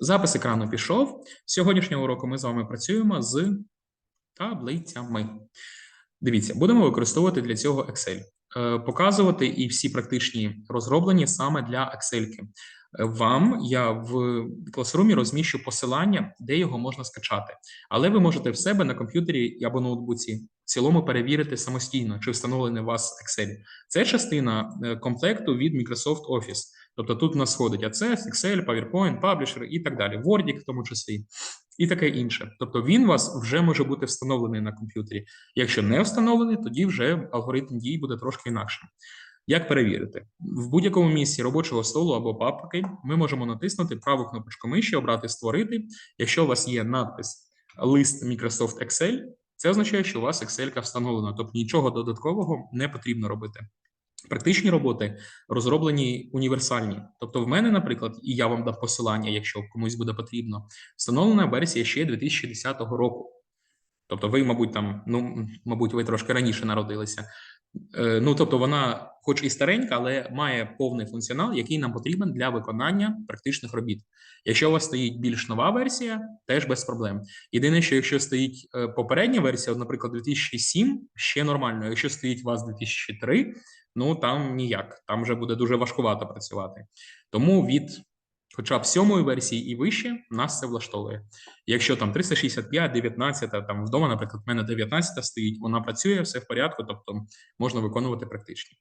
Запис екрану пішов. З сьогоднішнього уроку ми з вами працюємо з таблицями. Дивіться, будемо використовувати для цього Excel. Е, Показувати і всі практичні розроблені саме для Excel. Вам я в класрумі розміщу посилання, де його можна скачати. Але ви можете в себе на комп'ютері або ноутбуці цілому перевірити самостійно, чи встановлений у вас Excel. Це частина е, комплекту від Microsoft Office. Тобто тут у нас сходить ACS, Excel, PowerPoint, Publisher і так далі, Word в тому числі, і таке інше. Тобто він у вас вже може бути встановлений на комп'ютері. Якщо не встановлений, тоді вже алгоритм дій буде трошки інакшим. Як перевірити? В будь-якому місці робочого столу або папки ми можемо натиснути праву кнопочку миші, обрати Створити. Якщо у вас є надпис Лист Microsoft Excel, це означає, що у вас Excel встановлена, тобто нічого додаткового не потрібно робити. Практичні роботи розроблені універсальні. Тобто, в мене, наприклад, і я вам дам посилання, якщо комусь буде потрібно, встановлена версія ще 2010 року. Тобто, ви, мабуть, там, ну, мабуть, ви трошки раніше народилися. Е, Ну, тобто, вона, хоч і старенька, але має повний функціонал, який нам потрібен для виконання практичних робіт. Якщо у вас стоїть більш нова версія, теж без проблем. Єдине, що якщо стоїть е, попередня версія, наприклад, 2007, ще нормально. Якщо стоїть у вас 2003, ну там ніяк, там вже буде дуже важкувато працювати. Тому від хоча б сьомої версії і вище нас це влаштовує. Якщо там 365, 19, там вдома, наприклад, в мене 19 стоїть, вона працює, все в порядку, тобто можна виконувати практичні.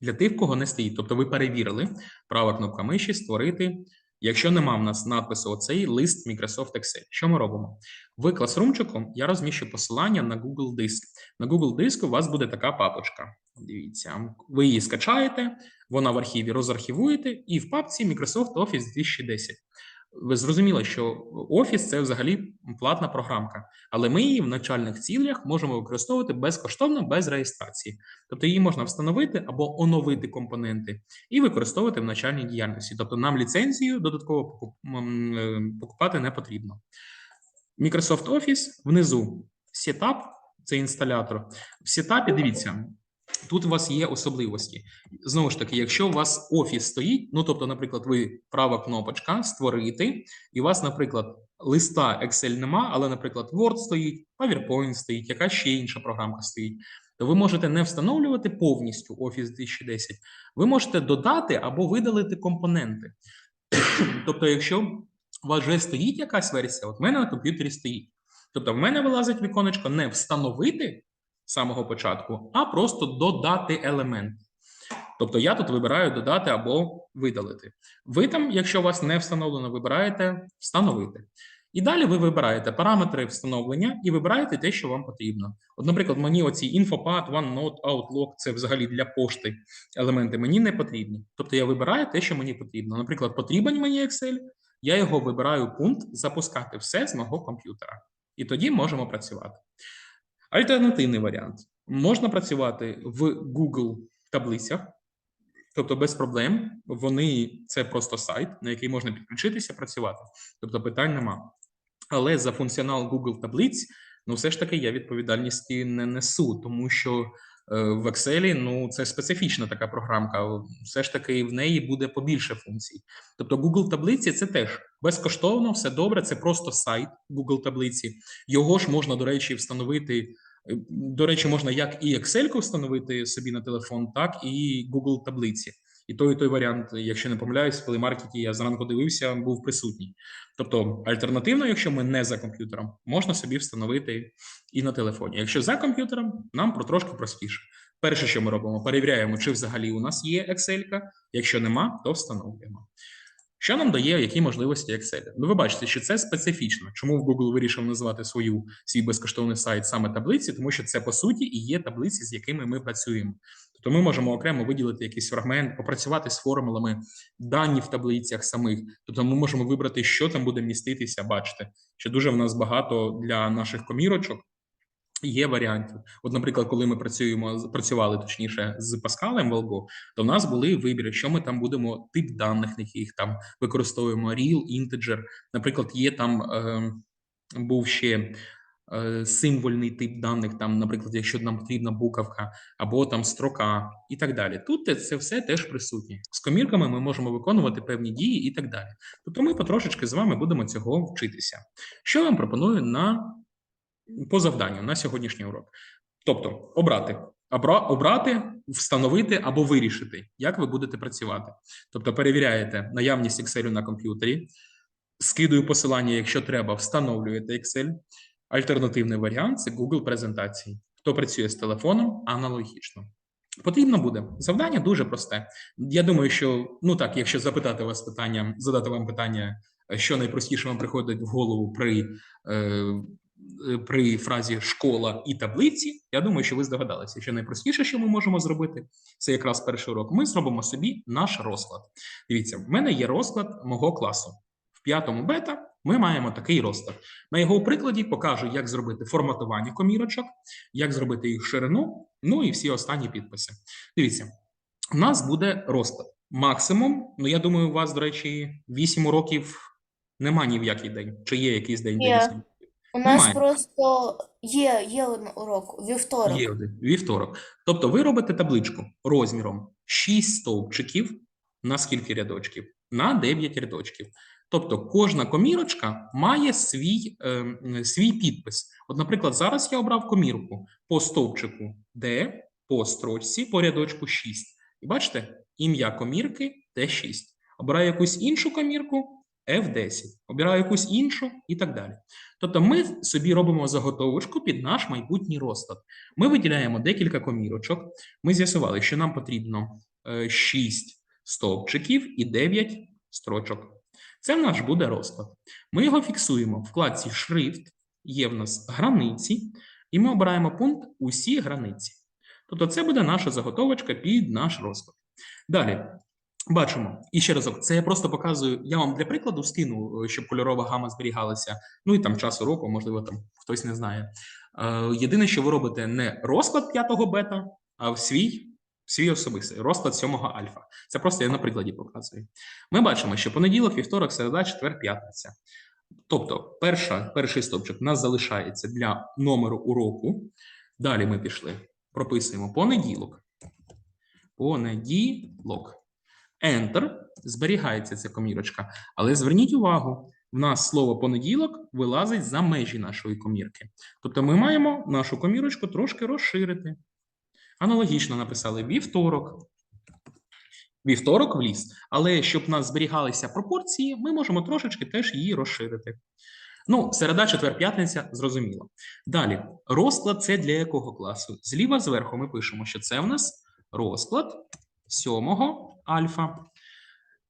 Для тих, кого не стоїть, тобто ви перевірили права кнопка миші, створити. Якщо нема в нас надпису оцей лист Microsoft Excel, що ми робимо? В класрумчику я розміщу посилання на Google Диск. На Google Диску у вас буде така папочка. Дивіться, ви її скачаєте, вона в архіві розархівуєте, і в папці Microsoft Office 2010. Ви зрозуміли, що Office – це взагалі платна програмка, але ми її в навчальних цілях можемо використовувати безкоштовно, без реєстрації. Тобто її можна встановити або оновити компоненти і використовувати в навчальній діяльності. Тобто нам ліцензію додатково е, покупати не потрібно. Microsoft Office внизу Setup – це інсталятор. В сетапі дивіться. Тут у вас є особливості. Знову ж таки, якщо у вас офіс стоїть, ну тобто, наприклад, ви права кнопочка створити, і у вас, наприклад, листа Excel нема, але, наприклад, Word стоїть, PowerPoint стоїть, яка ще інша програмка стоїть, то ви можете не встановлювати повністю Office 2010, ви можете додати або видалити компоненти. Тобто, якщо у вас вже стоїть якась версія, от в мене на комп'ютері стоїть. Тобто, в мене вилазить віконечко не встановити самого початку, а просто додати елемент. Тобто я тут вибираю додати або видалити. Ви там, якщо у вас не встановлено, вибираєте встановити. І далі ви вибираєте параметри встановлення і вибираєте те, що вам потрібно. От, наприклад, мені оці InfoPad, OneNote, Outlook це взагалі для пошти елементи мені не потрібні. Тобто я вибираю те, що мені потрібно. Наприклад, потрібен мені Excel, я його вибираю пункт запускати все з мого комп'ютера. І тоді можемо працювати. Альтернативний варіант можна працювати в Google таблицях, тобто без проблем. Вони це просто сайт, на який можна підключитися, працювати. Тобто питань нема. Але за функціонал Google таблиць, ну все ж таки я відповідальності не несу, тому що в Excel ну це специфічна така програмка. Все ж таки в неї буде побільше функцій. Тобто, Google таблиці це теж безкоштовно, все добре. Це просто сайт Google таблиці. Його ж можна, до речі, встановити. До речі, можна як і Excel встановити собі на телефон, так і Google таблиці. І той і той варіант, якщо не помиляюсь, в плеймаркеті я зранку дивився, був присутній. Тобто, альтернативно, якщо ми не за комп'ютером, можна собі встановити і на телефоні. Якщо за комп'ютером, нам про трошки простіше. Перше, що ми робимо, перевіряємо, чи взагалі у нас є Excel. Якщо нема, то встановлюємо. Що нам дає які можливості Excel? Ну, ви бачите, що це специфічно. Чому в Google вирішив назвати свою свій безкоштовний сайт саме таблиці? Тому що це по суті і є таблиці, з якими ми працюємо. Тобто ми можемо окремо виділити якийсь фрагмент, попрацювати з формулами дані в таблицях самих. Тобто, ми можемо вибрати, що там буде міститися. Бачите, що дуже в нас багато для наших комірочок. Є варіантів. От, наприклад, коли ми працюємо працювали точніше з Паскалем Волго, то в нас були вибіри, що ми там будемо тип даних, яких там використовуємо real, integer. Наприклад, є там е, був ще е, символьний тип даних, там, наприклад, якщо нам потрібна буковка, або там строка і так далі. Тут це все теж присутнє. З комірками ми можемо виконувати певні дії і так далі. Тобто ми потрошечки з вами будемо цього вчитися. Що я вам пропоную на по завданню на сьогоднішній урок? Тобто обрати, обра, обрати, встановити або вирішити, як ви будете працювати. Тобто перевіряєте наявність Excel на комп'ютері, скидую посилання, якщо треба, встановлюєте Excel. Альтернативний варіант це Google презентації. Хто працює з телефоном, аналогічно. Потрібно буде завдання дуже просте. Я думаю, що ну так, якщо запитати вас питання, задати вам питання, що найпростіше вам приходить в голову при, е, при фразі школа і таблиці, я думаю, що ви здогадалися, що найпростіше, що ми можемо зробити, це якраз перший урок. Ми зробимо собі наш розклад. Дивіться, в мене є розклад мого класу. В п'ятому бета ми маємо такий розклад. На його прикладі покажу, як зробити форматування комірочок, як зробити їх ширину, ну і всі останні підписи. Дивіться, у нас буде розклад. Максимум, ну я думаю, у вас, до речі, 8 уроків нема ні в який день. Чи є якийсь день, де Є. 8? У нас Немає. просто є, є один урок, вівторок. Є один вівторок. Тобто ви робите табличку розміром 6 стовпчиків на скільки рядочків? На 9 рядочків. Тобто кожна комірочка має свій, е, свій підпис. От, наприклад, зараз я обрав комірку по стовпчику D, по строчці, по рядочку 6. І бачите, ім'я комірки Т6. Обираю якусь іншу комірку F10. Обираю якусь іншу і так далі. Тобто ми собі робимо заготовочку під наш майбутній розклад. Ми виділяємо декілька комірочок. Ми з'ясували, що нам потрібно 6 стовпчиків і 9 строчок. Це наш буде розклад. Ми його фіксуємо в вкладці Шрифт, є в нас границі, і ми обираємо пункт Усі границі. Тобто, це буде наша заготовочка під наш розклад. Далі. Бачимо, і ще разок, це я просто показую. Я вам для прикладу скину, е, щоб кольорова гама зберігалася. Ну і там час уроку, можливо, там хтось не знає. Е, Єдине, що ви робите не розклад 5 бета, а свій, свій особистий розклад 7 альфа. Це просто я на прикладі показую. Ми бачимо, що понеділок, вівторок, середа, четвер, п'ятниця. Тобто, перша, перший стовпчик у нас залишається для номеру уроку. Далі ми пішли, прописуємо понеділок. Понеділок. Enter, зберігається ця комірочка. Але зверніть увагу, в нас слово понеділок вилазить за межі нашої комірки. Тобто ми маємо нашу комірочку трошки розширити. Аналогічно написали вівторок. Вівторок вліз. Але щоб в нас зберігалися пропорції, ми можемо трошечки теж її розширити. Ну, середа, четвер, п'ятниця, зрозуміло. Далі, розклад це для якого класу? Зліва зверху ми пишемо, що це в нас розклад сьомого альфа.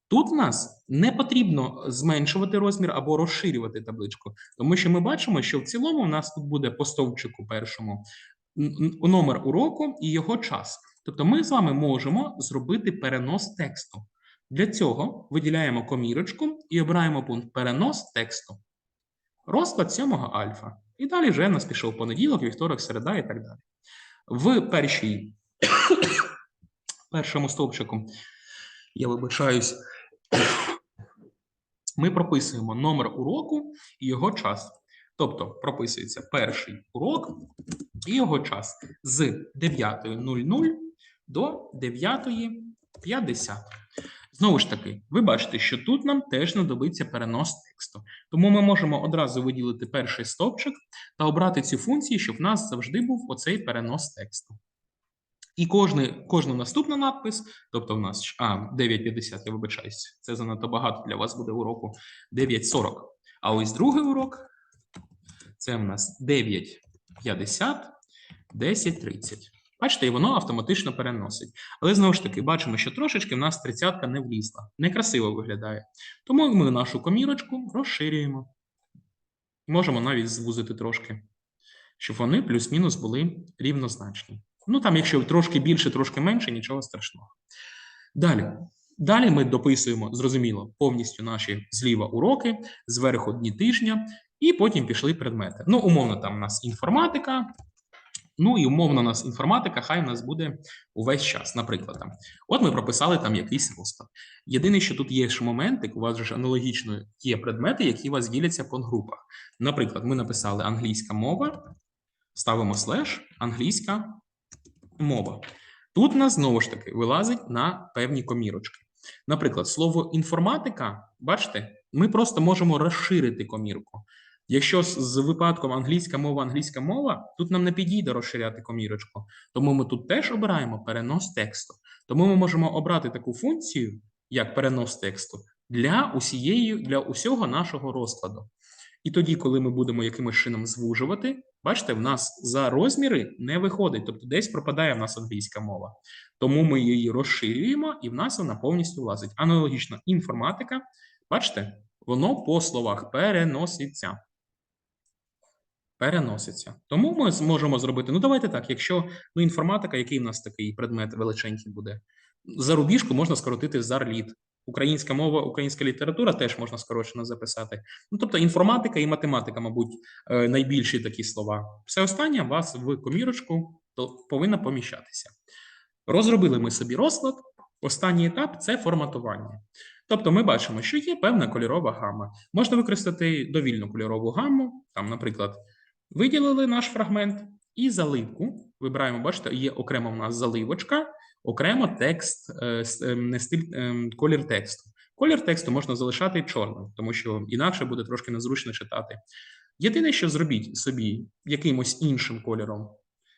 Тут в нас не потрібно зменшувати розмір або розширювати табличку, тому що ми бачимо, що в цілому в нас тут буде по стовпчику першому номер уроку і його час. Тобто ми з вами можемо зробити перенос тексту. Для цього виділяємо комірочку і обираємо пункт перенос тексту. Розклад сьомого альфа. І далі вже нас пішов понеділок, вівторок, середа і так далі. В першій першому стовпчику, я вибачаюсь, ми прописуємо номер уроку і його час. Тобто прописується перший урок і його час з 9.00 до 9.50. Знову ж таки, ви бачите, що тут нам теж знадобиться перенос тексту. Тому ми можемо одразу виділити перший стовпчик та обрати цю функцію, щоб в нас завжди був оцей перенос тексту. І кожний, кожна наступна надпис, тобто в нас а, 9.50, я вибачаюсь, це занадто багато для вас буде уроку 9.40. А ось другий урок це в нас 9.50, 10.30. Бачите, і воно автоматично переносить. Але знову ж таки, бачимо, що трошечки в нас тридцятка не влізла. Некрасиво виглядає. Тому ми нашу комірочку розширюємо. Можемо навіть звузити трошки, щоб вони плюс-мінус були рівнозначні. Ну, там, якщо трошки більше, трошки менше, нічого страшного. Далі. Далі ми дописуємо, зрозуміло, повністю наші зліва уроки, зверху дні тижня, і потім пішли предмети. Ну, умовно, там у нас інформатика, Ну і умовно у нас інформатика, хай у нас буде увесь час. Наприклад, там, от ми прописали там якийсь розклад. Єдине, що тут є ще моментик, у вас ж аналогічно є предмети, які у вас діляться по групах. Наприклад, ми написали англійська мова, ставимо слеш, англійська мова. Тут нас знову ж таки вилазить на певні комірочки. Наприклад, слово інформатика, бачите, ми просто можемо розширити комірку. Якщо з, випадком англійська мова, англійська мова, тут нам не підійде розширяти комірочку. Тому ми тут теж обираємо перенос тексту. Тому ми можемо обрати таку функцію, як перенос тексту, для усієї, для усього нашого розкладу. І тоді, коли ми будемо якимось чином звужувати, бачите, в нас за розміри не виходить, тобто десь пропадає в нас англійська мова. Тому ми її розширюємо, і в нас вона повністю влазить. Аналогічно, інформатика, бачите, воно по словах переноситься. Переноситься. Тому ми зможемо зробити. Ну, давайте так. Якщо ну, інформатика, який в нас такий предмет величенький буде? Зарубіжку можна скоротити зарліт. Українська мова, українська література теж можна скорочено записати. Ну, тобто інформатика і математика, мабуть, е, найбільші такі слова. Все останнє вас в комірочку повинно поміщатися. Розробили ми собі розклад. Останній етап це форматування. Тобто ми бачимо, що є певна кольорова гама. Можна використати довільну кольорову гаму, там, наприклад, виділили наш фрагмент і заливку. Вибираємо, бачите, є окремо в нас заливочка, окремо текст, е, е, не стиль, е, колір тексту. Колір тексту можна залишати чорним, тому що інакше буде трошки незручно читати. Єдине, що зробіть собі якимось іншим кольором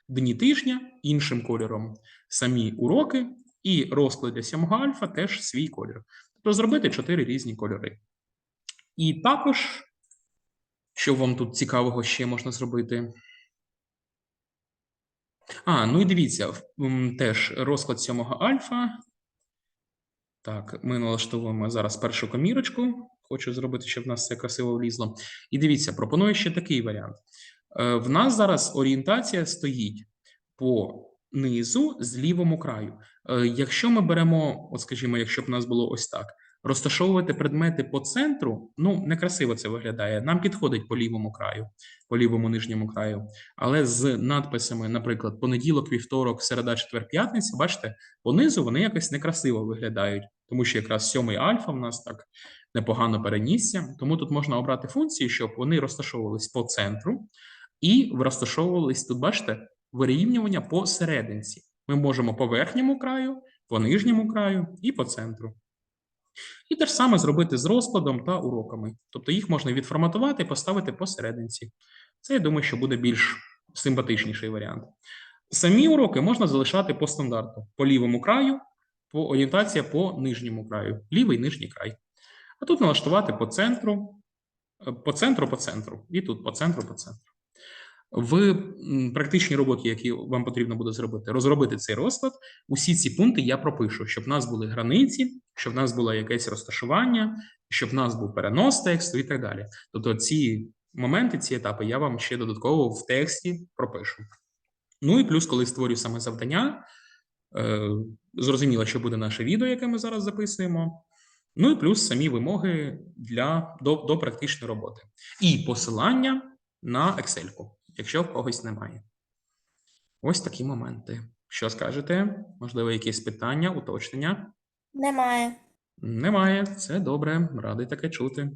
дні тижня, іншим кольором самі уроки, і розклад для 7 альфа теж свій колір. Тобто зробити чотири різні кольори. І також, що вам тут цікавого ще можна зробити? А, ну і дивіться, теж розклад 7 альфа. Так, ми налаштовуємо зараз першу комірочку. Хочу зробити, щоб в нас все красиво влізло. І дивіться, пропоную ще такий варіант. Е, В нас зараз орієнтація стоїть по низу з лівому краю. Е, Якщо ми беремо, от скажімо, якщо б у нас було ось так, розташовувати предмети по центру, ну некрасиво це виглядає. Нам підходить по лівому краю, по лівому нижньому краю. Але з надписами, наприклад, понеділок, вівторок, середа, четвер, п'ятниця, бачите, понизу вони якось некрасиво виглядають, тому що якраз сьомий альфа в нас так непогано перенісся. Тому тут можна обрати функції, щоб вони розташовувались по центру і розташовувались тут, бачите, вирівнювання по серединці. Ми можемо по верхньому краю, по нижньому краю і по центру. І те ж саме зробити з розкладом та уроками. Тобто їх можна відформатувати і поставити посерединці. Це, я думаю, що буде більш симпатичніший варіант. Самі уроки можна залишати по стандарту: по лівому краю, по орієнтація по нижньому краю, лівий нижній край. А тут налаштувати по центру, е, по центру, по центру, і тут по центру, по центру. В практичній роботі, які вам потрібно буде зробити, розробити цей розклад, усі ці пункти я пропишу, щоб в нас були границі, щоб в нас було якесь розташування, щоб в нас був перенос тексту і так далі. Тобто ці моменти, ці етапи я вам ще додатково в тексті пропишу. Ну і плюс, коли створю саме завдання, е, зрозуміло, що буде наше відео, яке ми зараз записуємо. Ну і плюс самі вимоги для до, до практичної роботи. І посилання на Excel, якщо в когось немає. Ось такі моменти. Що скажете? Можливо, якісь питання, уточнення? Немає. Немає. Це добре, радий таке чути.